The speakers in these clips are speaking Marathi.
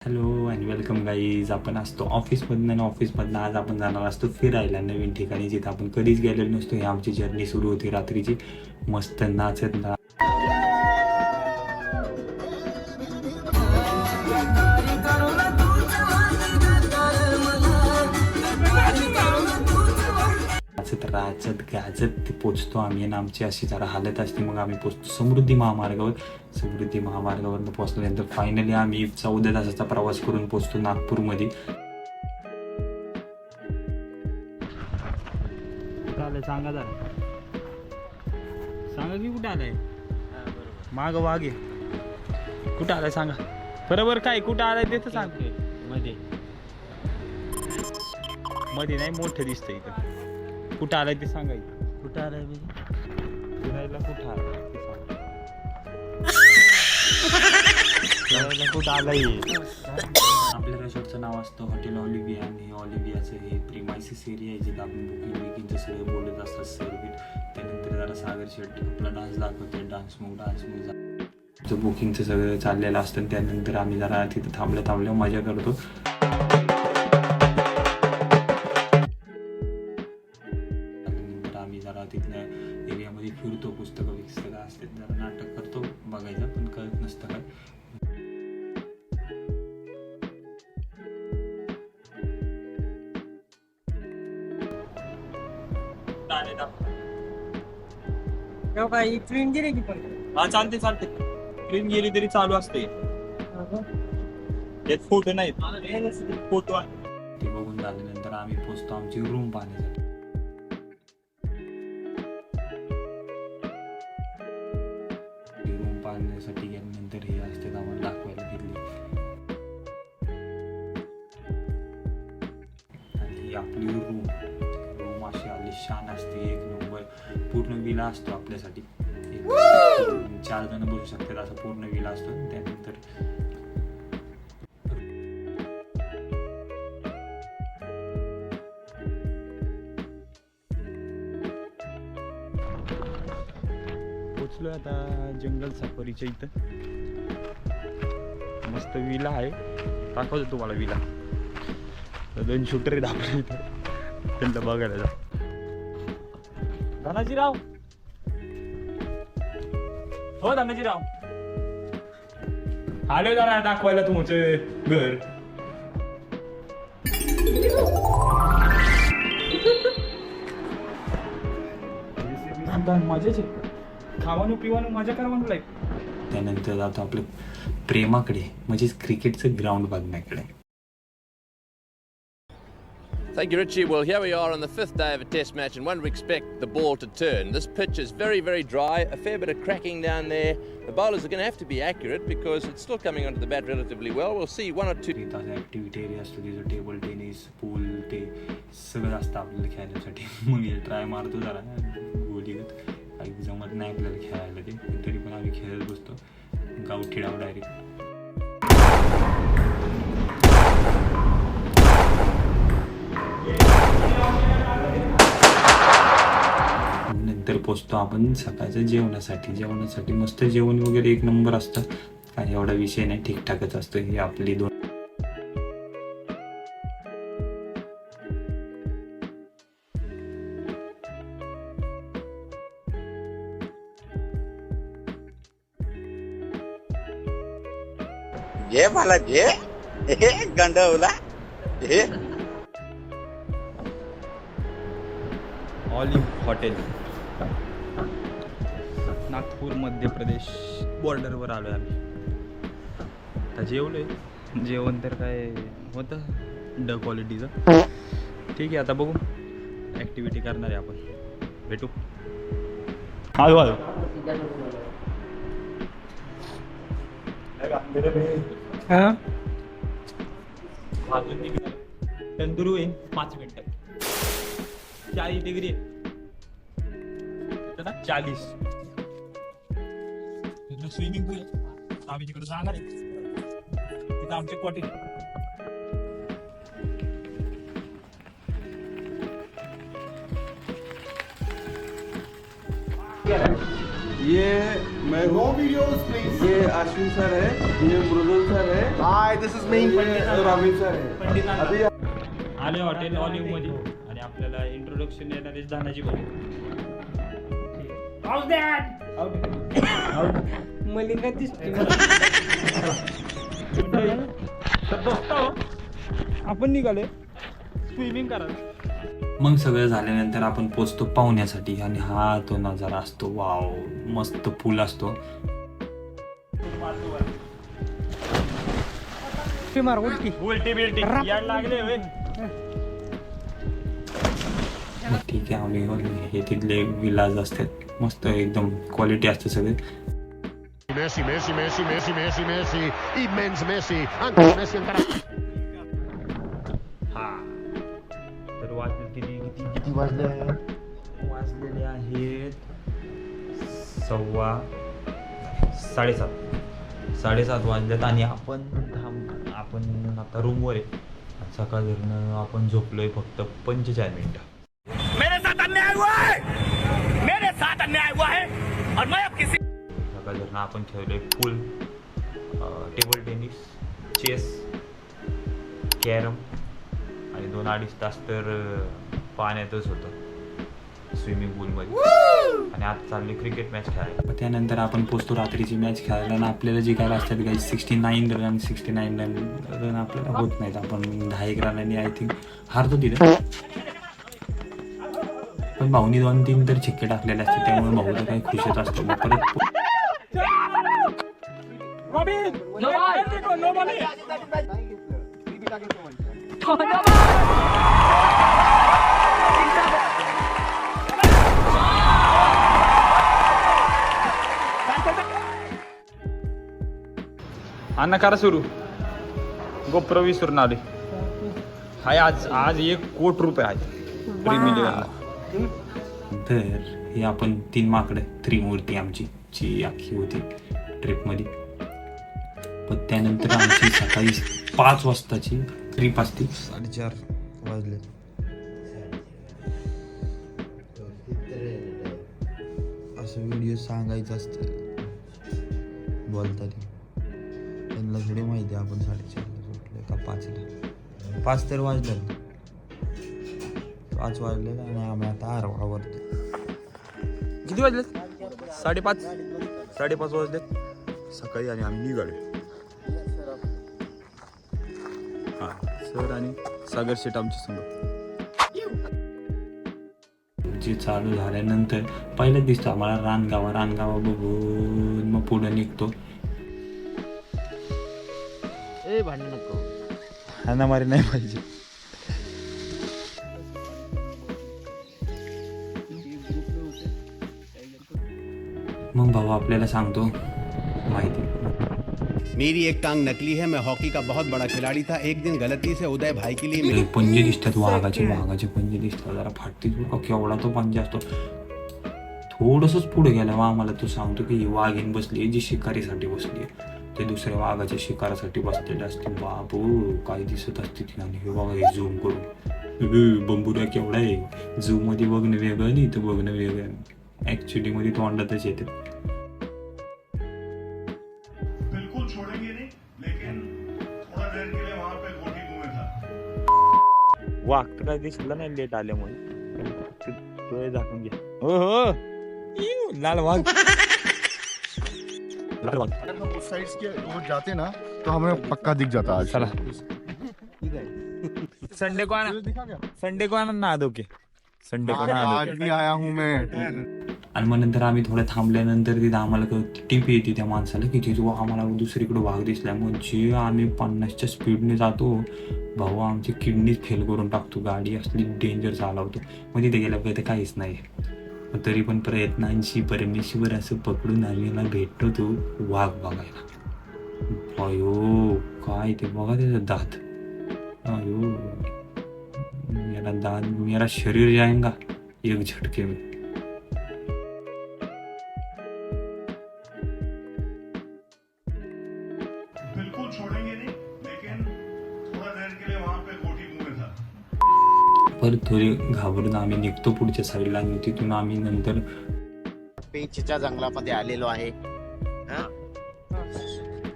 हॅलो अँड वेलकम गाईज आपण असतो ऑफिसमधनं आणि ऑफिसमधनं आज आपण जाणार असतो फिरायला नवीन ठिकाणी जिथं आपण कधीच गेलेलो नसतो. ही आमची जर्नी सुरू होती रात्रीची. मस्त नाचत ना राचत गाजत ते पोचतो आम्ही. आणि आमची अशी जरा हालत असते. मग आम्ही पोचतो समृद्धी महामार्गावर. समृद्धी महामार्गावरनं पोचल्यानंतर फायनली आम्ही चौदा तासाचा प्रवास करून पोचतो नागपूरमध्ये. कुठं आलंय सांगा जरा. सांगा की कुठं आलंय? माग आहे. कुठं आलाय सांगा. बरोबर काय कुठं आलाय ते तर सांग. मध्ये. मध्ये नाही मोठं दिसतंय इथं. कुठं आलाय ते सांगा इथं. कुठं आलाय मी? फिरायला कुठं आलाय ते सांगा. फिरायला कुठं आलाय? आपल्या रेसॉर्टचं नाव असतं हॉटेल ऑलिव्हिया आणि हे ऑलिव्हियाचं हे प्रिमायसिस एरिया आहे जिथं आपण बुकिंग बिकिंगचं सगळं बोलत असतात सर्विट त्यानंतर जरा सागर शेट आपला डान्स दाखवतो डान्स मग डान्स मग बुकिंगचं सगळं चाललेलं असतं. त्यानंतर आम्ही जरा तिथं थांबल्या थांबल्या मजा करतो. काय ट्रेन गेली की पण हा चालते चालते ट्रेन गेली तरी चालू असते त्यात फोटो नाहीत फोटो आहे ते बघून झाल्यानंतर आम्ही पोचतो आमची रूम पाहण्यासाठी असतो आपल्यासाठी. एक चार जण बसू शकतात असा पूर्ण विला असतो. त्यानंतर पोचलोय आता जंगल सफारीच्या इथं. मस्त विला आहे. दाखवतो तुम्हाला विला. दोन शूटर इथं. त्यांना बघायला जा. धनाजीराव हो धनाजीराव आलो जरा दाखवायला तुमचं घर. मजाचे खावानं पिवानं मजा करवानं लाईफ. त्यानंतर जातो आपलं प्रेमाकडे म्हणजेच क्रिकेटचं ग्राउंड बघण्याकडे. Thank you, Richie. Well, here we are on the fifth day of a test match, and one would expect the ball to turn. This pitch is very, very dry, a fair bit of cracking down there. The bowlers are going to have to be accurate because it's still coming onto the bat relatively well. We'll see one or two. तिथं ॲक्टिव्हिटी एरिया असतो तिथं टेबल टेनिस पूल ते सगळं असतं आपल्याला खेळण्यासाठी मग ट्राय मारतो जरा गोलीगत काही जमत नाही आपल्याला खेळायला ते पण तरी पण आम्ही खेळत बसतो गावठी डाव डायरेक्ट नंतर पोचतो आपण सकाळच्या जेवणासाठी. जेवणासाठी मस्त जेवण वगैरे एक नंबर असतं. काही एवढा विषय नाही ठीकठाकच असतो. ही आपली दोन घे मला घे हे गंडवला हे ऑलिव्ह हॉटेल. नागपूर मध्य प्रदेश बॉर्डरवर आलो आहे आम्ही. आता जेवलोय. जेवण तर काय होतं. ड क्वालिटीचं ठीक आहे आता बघू. ॲक्टिव्हिटी करणार आहे आपण. भेटू. हळू हळू तंदुरू भाजून होईल पाच मिनटं. चाळीस डिग्री आहे. ना चाळीस स्विमिंग पूल आम्ही तिकडे जाणार आहे तिथं आमचे कॉटेज ये मैं नो वीडियोस प्लीज़ ये अश्विन सर है ये मृदुल सर है। Hi this is me Raveen sir है। अभी आले हॉटेल ऑलिव्ह मध्ये. आणि आपल्याला इंट्रोडक्शन येणार आहे दानाजी भाऊ मलिंगा दिसते आपण निघाले स्विमिंग करायला. मग सगळं झाल्यानंतर आपण पोचतो पाहुण्यासाठी आणि हा तो नजारा असतो. वाव मस्त पूल असतो. मार उलटी उलटी बिलटी लागले मग ठीक आहे आम्ही हे तिथले विलाज असतात. मस्त एकदम क्वालिटी असते सगळे. Messi, Messi, Messi, Messi, Messi, Messi, immens Messi, ancora Messi encara. हा. तर वाजले किती? किती किती वाजले? वाजलेले आहेत सव्वा साडेसात. साडेसात वाजल्यात आणि आपण थांब आपण आता रूमवर आहे. सकाळ धरणं आपण झोपलोय फक्त पंचेचाळीस मिनिटं. सकाळ धरणं आपण खेळलोय pool table tennis chess carrom आणि दोन अडीच तास तर पाण्यातच होतं. स्विमिंग पूलमध्ये आणि आता चालली क्रिकेट मॅच खेळायला. त्यानंतर आपण पोचतो रात्रीची मॅच खेळायला आणि आपल्याला जी काय असतात काही sixty nine run sixty nine run run आपल्याला होत नाहीत. आपण दहा एक रनांनी आय थिंक हारतो तिथे. पण भाऊनी दोन तीन तर छिक्के टाकलेले असते त्यामुळे भाऊ तर काही खुशच असतो. मग परत अण्णा करा सुरू. गोप्र विसरून आले. हाय आज आज एक कोट रुपये आहे प्रीमियम तर ही आपण तीन माकडं त्रिमूर्ती आमची जी अख्खी होती ट्रिपमध्ये पण त्यानंतर आमची सकाळी पाच वाजताची ट्रिप असते. साडेचार वाजले. असं व्हिडिओ सांगायचं असतं. बोलताना. त्यांना थोडी माहिती आहे आपण साडेचारला सुटले का पाचला. पाच तर वाजलं. पाच वाजले आणि आम्ही आता आरवावरतो किती वाजले साडेपाच. साडेपाच वाजले सकाळी आणि आम्ही निघालो हा सर आणि सागर शेट आमच्या संग. जे चालू झाल्यानंतर पहिल्याच दिसतो आम्हाला रानगावा रानगावा बघून मग पुढे निघतो. हाणामारी नाही पाहिजे. मग भाऊ आपल्याला सांगतो. माहिती. मेरी एक टांग नकली है मैं हॉकी का बहुत बड़ा खिलाड़ी था। एक दिन गलती से उदय भाई के लिए हे पंजे दिसतात वाघाचे वाघाचे पंजे दिसतात जरा फाटतीच बघा केवढा तो पंजे असतो. थोडंसंच पुढे गेला मग आम्हाला तो सांगतो की ही वाघीण बसली जी शिकारीसाठी बसली ते दुसऱ्या वाघाच्या शिकारासाठी बसलेले असते बाबू काय दिसत असते ती आणि हे बघा हे झूम करून. बंबुरा केवढा आहे झूममध्ये बघणं वेगळं आणि इथं बघणं वेगळं. ऍक्च्युली मध्ये तोंडातच येते दिसलं नाही लेट आल्यामुळे. डोळे झाकून घ्या हो हो. लाल वाघ. लाल वाघ. उस साइड के वो जाते ना तो हमें पक्का दिख जाता आज। चला. संडे को आना संडे को आना ना दो के। संडे को ना आज भी आया हूँ मैं। आणि मग नंतर आम्ही थोडं थांबल्यानंतर तिथं आम्हाला टीप येते त्या माणसाला की तिथं आम्हाला दुसरीकडे वाघ दिसल्यामुळे जे आम्ही पन्नासच्या स्पीडने जातो भाऊ आमची किडनीच फेल करून टाकतो. गाडी असली डेंजर चालवतो मग तिथे गेल्या तर काहीच नाही. तरी पण प्रयत्नांशी परमेश्वर असं पकडून आम्हाला भेटतो तो वाघ बघायला. अयो काय ते बघा त्याचा दात. अयो याला दात मेरा शरीर जाएगा एक झटके. में छोड़ेंगे नहीं लेकिन थोड़ा देर के लिए वहां पे गोटी कुएं था परत थोडी घाबरून आम्ही निघतो पुढच्या साईडला आणि तिथून आम्ही नंतर पेचच्या जंगलामध्ये आलेलो आहे. हा?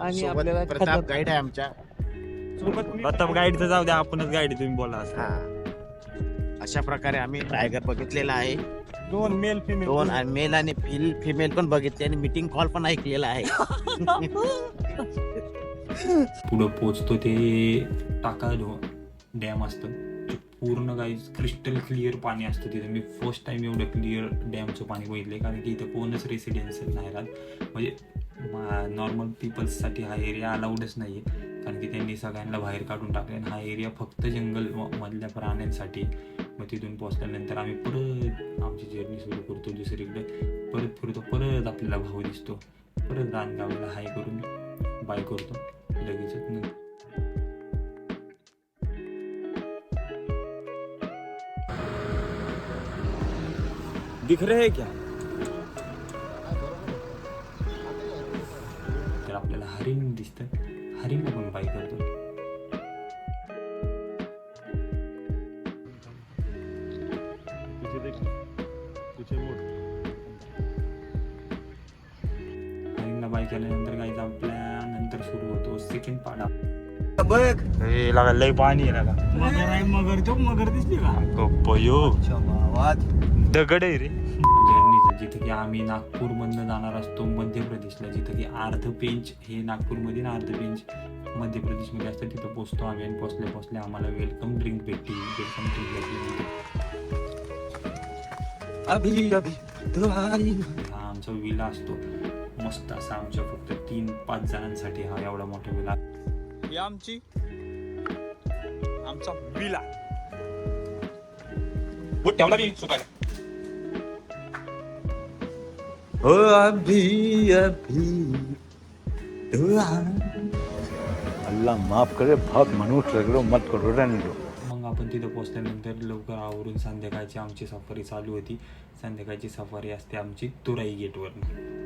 आणि सोबत आपल्याला प्रताप गाईड आहे आमच्या. प्रताप गाईडचं जाऊ द्या आपणच गाईड तुम्ही बोला असं. हा. अशा प्रकारे आम्ही टायगर बघितलेला आहे. दोन मेल फिमेल दोन मेल आणि फिमेल पण बघितले आणि मीटिंग कॉल पण ऐकलेला आहे. पुढं पोचतो ते टाका डॅम असतं ते पूर्ण काही क्रिस्टल क्लिअर पाणी असतं तिथं. मी फर्स्ट टाइम एवढं क्लिअर डॅमचं पाणी बघितलं कारण की इथं कोणच रेसिडेन्स नाही राहत. म्हणजे नॉर्मल पीपल्ससाठी हा एरिया अलाउडच नाही आहे कारण की त्यांनी सगळ्यांना बाहेर काढून टाकले आणि हा एरिया फक्त जंगल मधल्या प्राण्यांसाठी. मग तिथून पोचल्यानंतर आम्ही परत आमची जर्नी सुरू करतो दुसरीकडे. परत फिरतो परत आपल्याला भाऊ दिसतो. परत रानगावला हाय करून बाय करतो. लगेचच नंतर दिख रहे है क्या? तर आपल्याला हरिण दिसतं हरिण पण बाय करतो. हरिणला बाय केल्यानंतर सेकंड पाडा हे लागा लय पाणी आहे लागा. मगर आहे मगर तो मगर दिसली का? गप्पयो दगड आहे रे. जिथे की आम्ही नागपूरमधनं जाणार असतो मध्य प्रदेशला जिथं की अर्ध पेंच हे नागपूरमध्ये आणि अर्ध पेंच मध्य प्रदेशमध्ये असतं. तिथं पोचतो आम्ही आणि पोचल्या पोचल्या आम्हाला वेलकम ड्रिंक भेटली. वेलकम ड्रिंक भेटली अभि अभि तुम्हारी हा आमचा विला असतो. मस्त असा आमच्या फक्त तीन पाच जणांसाठी हा एवढा मोठा विला. ही आमची आमचा विला. ठेवला मी हो अभी अभी अल्लाह माफ करे बहुत मनुष्य लग रहे हो मत करो रहने दो आपण तिथं पोचल्यानंतर लवकर आवरून संध्याकाळची आमची सफारी चालू होती. संध्याकाळची सफारी असते आमची तुराई गेटवर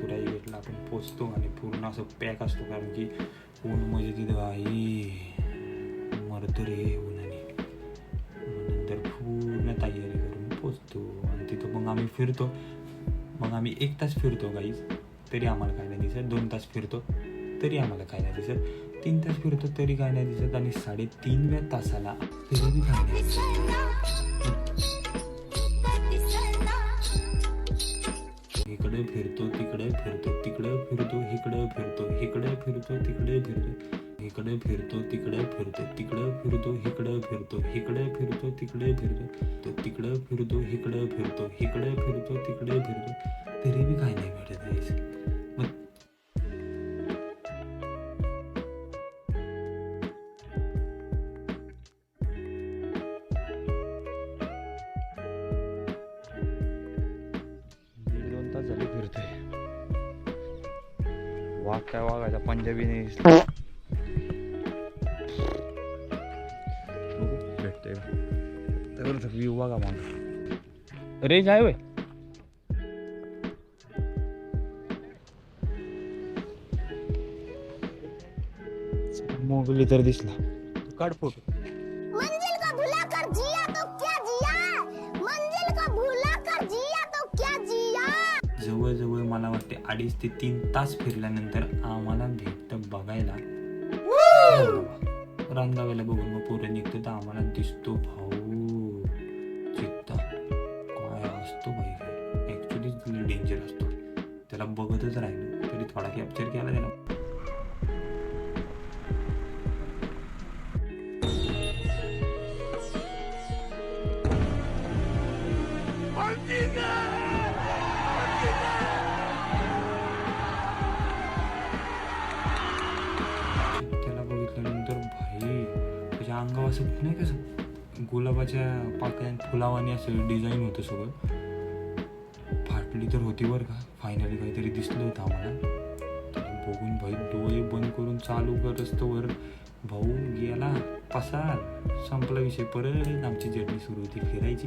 तुराई गेटला आपण पोचतो आणि पूर्ण असं पॅक असतो कारण की ऊन म्हणजे तिथं आई मरतो रे उन्हाने. नंतर पूर्ण तयारी करून पोचतो आणि तिथं मग आम्ही फिरतो. मग आम्ही एक तास फिरतो गाईज तरी आम्हाला काय नाही दिसत. दोन तास फिरतो. तरी आम्हाला काय नाही दिसत. तीन तास फिरतो तरी काय नाही दिसत आणि साडेतीनव्या तासाला तरी काय नाही इकडे फिरतो तिकडे फिरतो तिकडे फिरतो इकडे फिरतो इकडे फिरतो तिकडे फिरतो इकडे फिरतो तिकडे फिरतो तिकडे फिरतो इकडे फिरतो इकडे फिरतो तिकडे फिरतो तो तिकडे फिरतो इकडे फिरतो इकडे फिरतो तिकडे फिरतो. तरी बी काय नाही भेटत पंजाबी नाही भेटतोय का व्ह्यू बघा मग रेंज आहे वय मोगली तर दिसला काढ फोटो अडीच ते तीन तास फिरल्यानंतर आम्हाला भेटतं बघायला. रानगाव्याला बघून मग पोरं निघतो तर आम्हाला दिसतो भाऊ. चित्ता. काय असतो भाई ॲक्च्युली डेंजर असतो. त्याला बघतच राहिलं तरी थोडा कॅप्चर केला त्याला त्याला. अंगावर असं नाही का असं? गुलाबाच्या पाकळ्यात फुलावानी असं डिझाईन होतं सगळं. फाटली तर होती बरं का. फायनली काहीतरी दिसलं होतं आम्हाला. बघून भाई डोळे बंद करून चालू करत वर भाऊ गेला. पसार. संपला विषय. परत आमची जर्नी सुरू होती. फिरायची.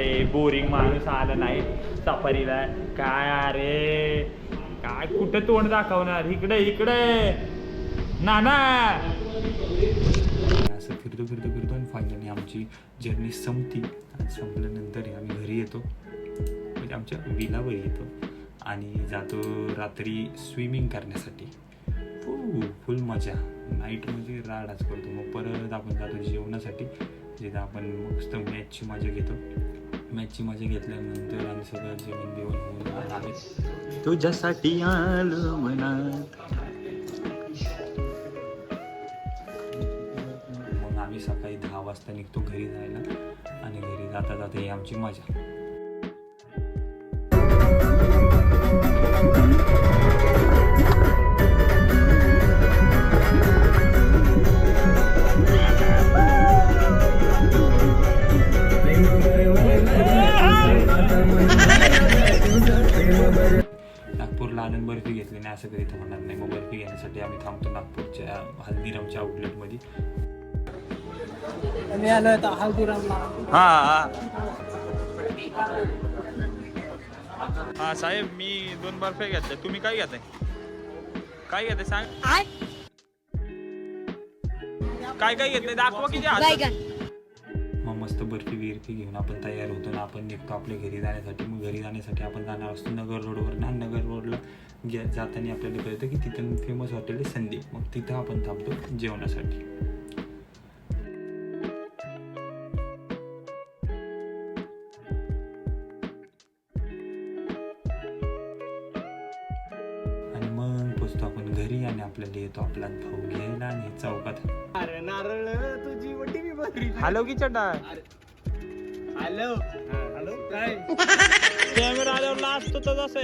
बोरिंग माणूस आला नाही सफारीला. काय अरे? काय कुठं तोंड दाखवणार? इकडे इकडे. नाना! असं फिरतो फिरतो फिरतो आणि फायनली आमची जर्नी संपती. आणि संपल्यानंतर आम्ही घरी येतो. म्हणजे आमच्या विलावर येतो. आणि जातो रात्री स्विमिंग करण्यासाठी. फुल मजा. नाईट म्हणजे राडाच करतो. मग परत आपण जातो जेवणासाठी. जिथं आपण मस्त मॅचची मजा घेतो. मॅचची मजा घेतल्यानंतर आम्ही सगळं जेवण बिवण होऊन आम्ही तुझ्यासाठी आलो मनात मग आम्ही सकाळी दहा वाजता निघतो घरी जायला. आणि घरी जाता जाता ही आमची मजा. आनंद बर्फी घेतली नाही असं कधी थांबणार नाही. मग बर्फी घेण्यासाठी आम्ही थांबतो नागपूरच्या हल्दीरामच्या आउटलेटमध्ये हा हा. हा साहेब मी दोन बर्फे घेतले तुम्ही काय घेताय? काय घेताय सांग? काय काय घेतलंय? दाखवा किती हातात. मस्त बर्फी बिर्फी घेऊन आपण तयार होतो ना आपण निघतो आपल्या घरी जाण्यासाठी. मग घरी जाण्यासाठी आपण जाणार असतो नगर रोडवर ना नगर रोडला गे जाताना आपल्याला कळतं की तिथं फेमस हॉटेल आहे संदीप. मग तिथं आपण थांबतो जेवणासाठी. आणि मग पोचतो आपण घरी आणि आपल्याला येतो आपला भाऊ घ्यायला आणि चौकात. हॅलो की चड्डा हॅलो हॅलो काय? कॅमेरा आल्यावर नाचतो तर जसं